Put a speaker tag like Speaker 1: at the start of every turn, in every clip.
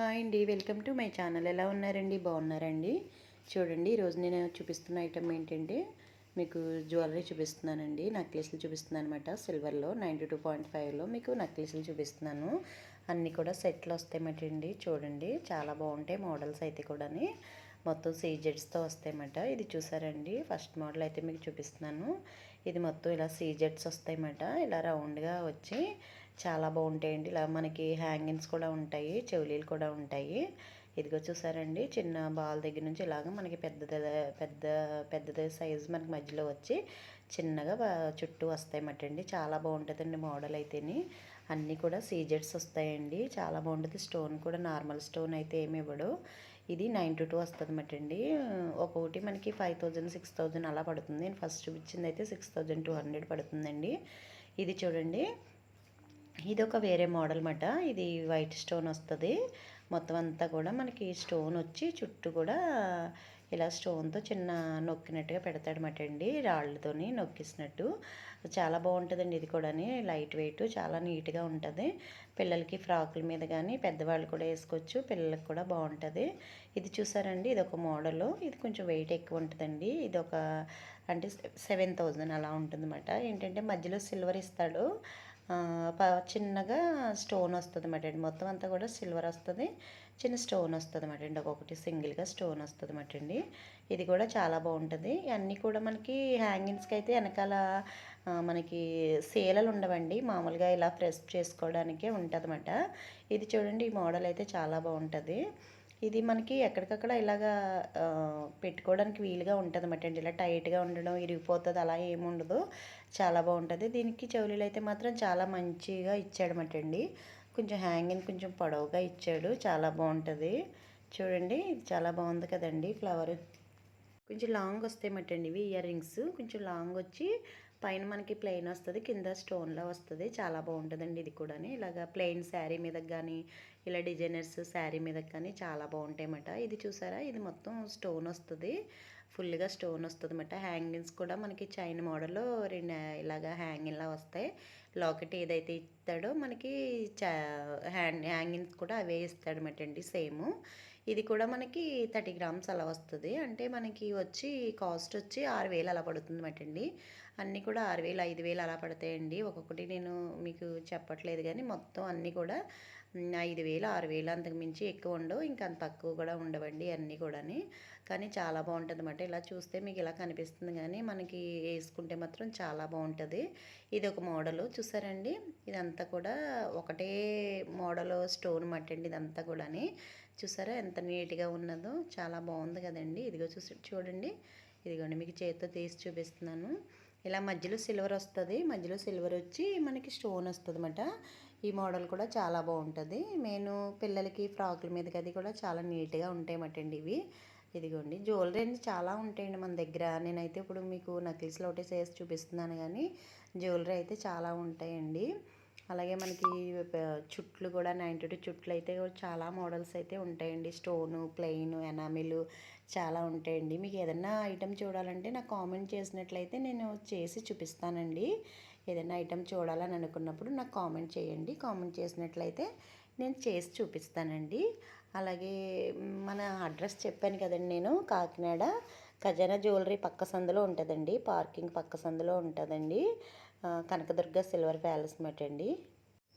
Speaker 1: Hi అండి. Welcome to my channel. ఎలా ఉన్నారండి? బాగున్నారండి? చూడండి ఈరోజు నేను చూపిస్తున్న ఐటమ్ ఏంటంటే మీకు జ్యువెలరీ చూపిస్తున్నానండి. నక్లెస్లు చూపిస్తున్నాను అనమాట సిల్వర్లో నైంటీ టూ పాయింట్ ఫైవ్లో మీకు నక్లెస్లు చూపిస్తున్నాను. అన్నీ కూడా సెట్లు వస్తాయన్నమాట అండి. చూడండి చాలా బాగుంటాయి మోడల్స్ అయితే కూడాని. మొత్తం సీజెడ్స్తో వస్తాయన్నమాట. ఇది చూసారండి? ఫస్ట్ మోడల్ అయితే మీకు చూపిస్తున్నాను. ఇది మొత్తం ఇలా సీజెడ్స్ వస్తాయన్నమాట. ఇలా రౌండ్గా వచ్చి చాలా బాగుంటాయండి. ఇలా మనకి హ్యాంగింగ్స్ కూడా ఉంటాయి చెవులీలు కూడా ఉంటాయి. ఇదిగో చూసారండి చిన్న బాల్ దగ్గర నుంచి ఇలాగ మనకి పెద్ద పెద్ద పెద్ద సైజు మనకి మధ్యలో వచ్చి చిన్నగా చుట్టూ వస్తాయన్నమాట అండి. చాలా బాగుంటుందండి మోడల్ అయితేని. అన్నీ కూడా సీజెడ్స్ వస్తాయండి. చాలా బాగుంటుంది. స్టోన్ కూడా నార్మల్ స్టోన్ అయితే ఏమి ఇవ్వడు. ఇది నైన్ టు టూ వస్తుంది అన్నమాట అండి. ఒక్కొక్కటి మనకి ఫైవ్ థౌజండ్ సిక్స్ థౌజండ్ అలా పడుతుంది. నేను ఫస్ట్ చూపించింది అయితే సిక్స్ థౌజండ్ టూ హండ్రెడ్ పడుతుందండి. ఇది చూడండి. ఇది ఒక వేరే మోడల్ మాట ఇది వైట్ స్టోన్ వస్తుంది. మొత్తం అంతా కూడా మనకి స్టోన్ వచ్చి చుట్టూ కూడా ఇలా స్టోన్తో చిన్న నొక్కినట్టుగా పెడతాడనమాట అండి. రాళ్ళతోని నొక్కిసినట్టు. చాలా బాగుంటుందండి ఇది కూడా లైట్ వెయిట్ చాలా నీట్గా ఉంటుంది. పిల్లలకి ఫ్రాకుల మీద కానీ పెద్దవాళ్ళు కూడా వేసుకోవచ్చు. పిల్లలకి కూడా బాగుంటుంది. ఇది చూసారండి? ఇది ఒక మోడల్. ఇది కొంచెం వెయిట్ ఎక్కువ ఉంటుందండి. ఇది ఒక అంటే సెవెన్ థౌజండ్ అలా ఉంటుందన్నమాట ఏంటంటే మధ్యలో సిల్వర్ ఇస్తాడు. చిన్నగా స్టోన్ వస్తుంది అన్నమాట అండి. మొత్తం అంతా కూడా సిల్వర్ వస్తుంది. చిన్న స్టోన్ వస్తుంది అన్నమాట అండి. ఒక్కొక్కటి సింగిల్గా స్టోన్ వస్తుంది అన్నమాట అండి. ఇది కూడా చాలా బాగుంటుంది. అన్నీ కూడా మనకి హ్యాంగింగ్స్కి అయితే వెనకాల మనకి సేలలు ఉండవండి. మామూలుగా ఇలా ప్రెస్ చేసుకోవడానికే ఉంటుంది అన్నమాట ఇది చూడండి ఈ మోడల్ అయితే చాలా బాగుంటుంది. ఇది మనకి ఎక్కడికక్కడ ఇలాగా పెట్టుకోవడానికి వీలుగా ఉంటుంది అన్నమాట అండి. ఇలా టైట్గా ఉండడం ఇరిగిపోతుంది అలా ఏముండదు చాలా బాగుంటుంది. దీనికి చెవులీలు అయితే మాత్రం చాలా మంచిగా ఇచ్చాడమటండి కొంచెం హ్యాంగింగ్ కొంచెం పొడవుగా ఇచ్చాడు. చాలా బాగుంటుంది. చూడండి ఇది చాలా బాగుంది కదండి ఫ్లవర్. కొంచెం లాంగ్ వస్తాయి మటండి ఇవి ఇయర్ రింగ్స్. కొంచెం లాంగ్ వచ్చి పైన మనకి ప్లెయిన్ వస్తుంది కింద స్టోన్లో వస్తుంది. చాలా బాగుంటుందండి ఇది కూడా ఇలాగ ప్లెయిన్ శారీ మీద కానీ ఇలా డిజైనర్స్ శారీ మీద కానీ చాలా బాగుంటాయన్నమాట. ఇది చూసారా? ఇది మొత్తం స్టోన్ వస్తుంది. ఫుల్గా స్టోన్ వస్తుంది అనమాట హ్యాంగింగ్స్ కూడా మనకి చైన్ మోడల్లో రెండు ఇలాగా హ్యాంగింగ్లా వస్తాయి. లాకెట్ ఏదైతే ఇస్తాడో మనకి హ్యాండ్ హ్యాంగింగ్స్ కూడా అవే ఇస్తాడనమాట అండి సేమ్. ఇది కూడా మనకి థర్టీ గ్రామ్స్ అలా వస్తుంది. అంటే మనకి వచ్చి కాస్ట్ వచ్చి ఆరు వేలు అలా పడుతుంది అండి. అన్నీ కూడా ఆరు వేలు ఐదు వేలు అలా పడతాయండి. ఒక్కొక్కటి నేను మీకు చెప్పట్లేదు కానీ మొత్తం అన్నీ కూడా ఐదు వేలు ఆరు వేలు అంతకు మించి ఎక్కువ ఉండవు. ఇంకా అంత తక్కువ కూడా ఉండవండి అన్నీ కూడాని. కానీ చాలా బాగుంటుంది అన్నమాట. ఇలా చూస్తే మీకు ఇలా కనిపిస్తుంది కానీ మనకి వేసుకుంటే మాత్రం చాలా బాగుంటుంది. ఇది ఒక మోడలు చూసారండి? ఇదంతా కూడా ఒకటే మోడల్ స్టోన్ మట్టండి ఇదంతా కూడాని. చూసారా ఎంత నీట్గా ఉన్నదో? చాలా బాగుంది కదండి. ఇదిగో చూసి చూడండి. ఇదిగోండి మీకు చేతితో తీసి చూపిస్తున్నాను. ఇలా మధ్యలో సిల్వర్ వస్తుంది. మధ్యలో సిల్వర్ వచ్చి మనకి స్టోన్ వస్తుంది అన్నమాట ఈ మోడల్ కూడా చాలా బాగుంటుంది. నేను పిల్లలకి ఫ్రాకుల మీదకి అది కూడా చాలా నీట్గా ఉంటాయన్నమాట ఇవి. ఇదిగోండి. జ్యువెలరీ అనేది చాలా ఉంటాయండి మన దగ్గర. నేనైతే ఇప్పుడు మీకు నక్లిస్లో ఒకటి చేసి చూపిస్తున్నాను కానీ జ్యువెలరీ అయితే చాలా ఉంటాయండి. అలాగే మనకి చుట్లు కూడా నైంటీ టూ చుట్లు అయితే చాలా మోడల్స్ అయితే ఉంటాయండి. స్టోను ప్లెయిన్ ఎనామిలు చాలా ఉంటాయండి. మీకు ఏదైనా ఐటెం చూడాలంటే నాకు కామెంట్ చేసినట్లయితే నేను చేసి చూపిస్తానండి. ఏదైనా ఐటెం చూడాలని అనుకున్నప్పుడు నాకు కామెంట్ చేయండి. కామెంట్ చేసినట్లయితే నేను చేసి చూపిస్తానండి. అలాగే మన అడ్రస్ చెప్పాను కదండి నేను కాకినాడ. ఖజానా జ్యువెలరీ పక్క సందులో ఉంటుందండి. పార్కింగ్ పక్క సందులో ఉంటుందండి. కనకదుర్గ సిల్వర్ ప్యాలెస్ మెట్ అండి.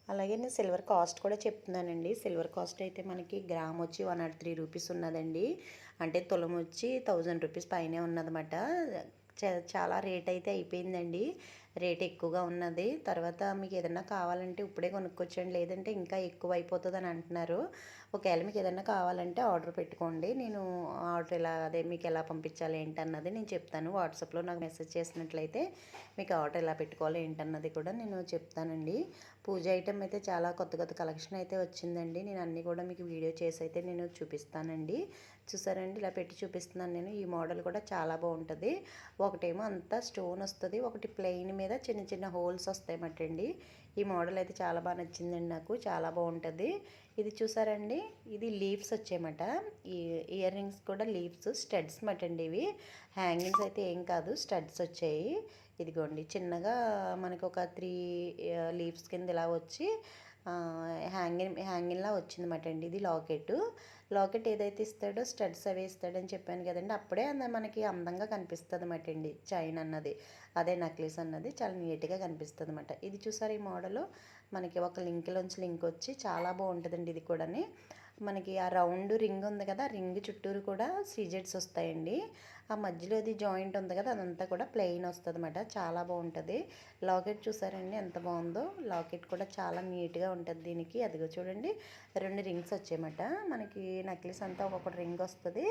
Speaker 1: అలాగే నేను సిల్వర్ కాస్ట్ కూడా చెప్తున్నానండి. సిల్వర్ కాస్ట్ అయితే మనకి గ్రామ్ వచ్చి వన్ నాట్ త్రీ రూపీస్ ఉన్నదండి. అంటే తులం వచ్చి థౌజండ్ రూపీస్ పైనే ఉన్నదన్నమాట. చాలా రేట్ అయితే అయిపోయిందండి. రేట్ ఎక్కువగా ఉన్నది. తర్వాత మీకు ఏదన్నా కావాలంటే ఇప్పుడే కొనుక్కొచ్చండి. లేదంటే ఇంకా ఎక్కువ అయిపోతుంది అని అంటున్నారు. ఒకవేళ మీకు ఏదన్నా కావాలంటే ఆర్డర్ పెట్టుకోండి. నేను ఆర్డర్ ఎలా అదే మీకు ఎలా పంపించాలి ఏంటన్నది నేను చెప్తాను. వాట్సాప్లో నాకు మెసేజ్ చేసినట్లయితే మీకు ఆర్డర్ ఎలా పెట్టుకోవాలి ఏంటన్నది కూడా నేను చెప్తానండి. పూజ ఐటెం అయితే చాలా కొత్త కొత్త కలెక్షన్ అయితే వచ్చిందండి. నేను అన్నీ కూడా మీకు వీడియో చేసి అయితే నేను చూపిస్తానండి. చూసారండి? ఇలా పెట్టి చూపిస్తున్నాను నేను. ఈ మోడల్ కూడా చాలా బాగుంటుంది. ఒకటేమో అంతా స్టోన్ వస్తుంది ఒకటి ప్లెయిన్ మీద చిన్న చిన్న హోల్స్ వస్తాయన్నమాట ఈ మోడల్ అయితే చాలా బాగా నచ్చిందండి నాకు చాలా బాగుంటుంది. ఇది చూసారండి? ఇది లీవ్స్ వచ్చాయన్నమాట ఈ ఇయర్ రింగ్స్ కూడా లీవ్స్ స్టడ్స్ మాట అండి ఇవి. హ్యాంగింగ్స్ అయితే ఏం కాదు స్టడ్స్ వచ్చాయి. ఇదిగోండి చిన్నగా మనకు ఒక త్రీ లీవ్స్ కింద ఇలా వచ్చి హ్యాంగింగ్ హ్యాంగింగ్లా వచ్చిందన్నమాట అండి ఇది లాకెట్. లాకెట్ ఏదైతే ఇస్తాడో స్టడ్స్ అవి ఇస్తాడని చెప్పాను కదండి అప్పుడే అంద మనకి అందంగా కనిపిస్తుంది అన్నమాట అండి చైన్ అన్నది. అదే నెక్లెస్ అన్నది చాలా నీట్గా కనిపిస్తుంది అనమాట ఇది చూసారు ఈ మోడల్? మనకి ఒక లింక్లోంచి లింక్ వచ్చి చాలా బాగుంటుందండి ఇది కూడాని. మనకి ఆ రౌండ్ రింగ్ ఉంది కదా రింగ్ చుట్టూరు కూడా సీజెట్స్ వస్తాయండి. ఆ మధ్యలో అది జాయింట్ ఉంది కదా అదంతా కూడా ప్లెయిన్ వస్తుంది అనమాట చాలా బాగుంటుంది. లాకెట్ చూసారండి ఎంత బాగుందో? లాకెట్ కూడా చాలా నీట్గా ఉంటుంది దీనికి. అదిగో చూడండి రెండు రింగ్స్ వచ్చాయన్నమాట. మనకి నెక్లెస్ అంతా ఒక్కొక్క రింగ్ వస్తుంది.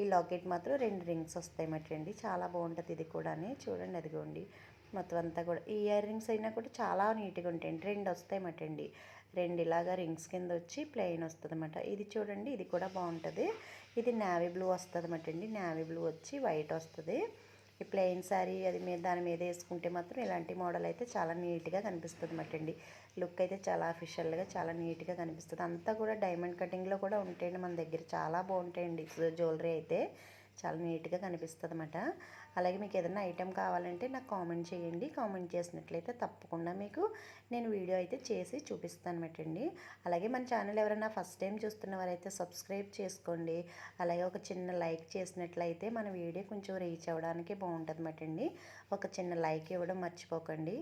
Speaker 1: ఈ లాకెట్ మాత్రం రెండు రింగ్స్ వస్తాయన్నమాట అండి. చాలా బాగుంటుంది ఇది కూడా చూడండి అదిగోండి. మొత్తం అంతా కూడా ఈ ఇయర్ రింగ్స్ అయినా కూడా చాలా నీట్గా ఉంటాయండి. రెండు వస్తాయన్నమాట అండి. రెండు ఇలాగా రింగ్స్ కింద వచ్చి ప్లెయిన్ వస్తుంది అనమాట ఇది చూడండి ఇది కూడా బాగుంటుంది. ఇది నావీ బ్లూ వస్తుంది అనమాట అండి. నావీ బ్లూ వచ్చి వైట్ వస్తుంది. ఈ ప్లెయిన్ శారీ అది మీద దాని మీద వేసుకుంటే మాత్రం ఇలాంటి మోడల్ అయితే చాలా నీట్గా కనిపిస్తుంది అనమాట అండి. లుక్ అయితే చాలా అఫిషియల్గా చాలా నీట్గా కనిపిస్తుంది. అంతా కూడా డైమండ్ కటింగ్లో కూడా ఉంటాయండి మన దగ్గర. చాలా బాగుంటాయండి. జ్యువెలరీ అయితే. చాలా నీట్గా కనిపిస్తుంది అనమాట అలాగే మీకు ఏదైనా ఐటెం కావాలంటే నాకు కామెంట్ చేయండి. కామెంట్ చేసినట్లయితే తప్పకుండా మీకు నేను వీడియో అయితే చేసి చూపిస్తాను అనమాట అండి అలాగే మన ఛానల్ ఎవరైనా ఫస్ట్ టైం చూస్తున్న వారైతే సబ్స్క్రైబ్ చేసుకోండి. అలాగే ఒక చిన్న లైక్ చేసినట్లయితే మన వీడియో కొంచెం రీచ్ అవ్వడానికి బాగుంటుంది అనమాట అండి ఒక చిన్న లైక్ ఇవ్వడం మర్చిపోకండి.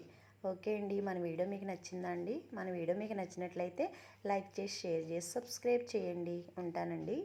Speaker 1: ఓకే అండి. మన వీడియో మీకు నచ్చిందా అండి? మన వీడియో మీకు నచ్చినట్లయితే లైక్ చేసి షేర్ చేసి సబ్స్క్రైబ్ చేయండి. ఉంటానండి.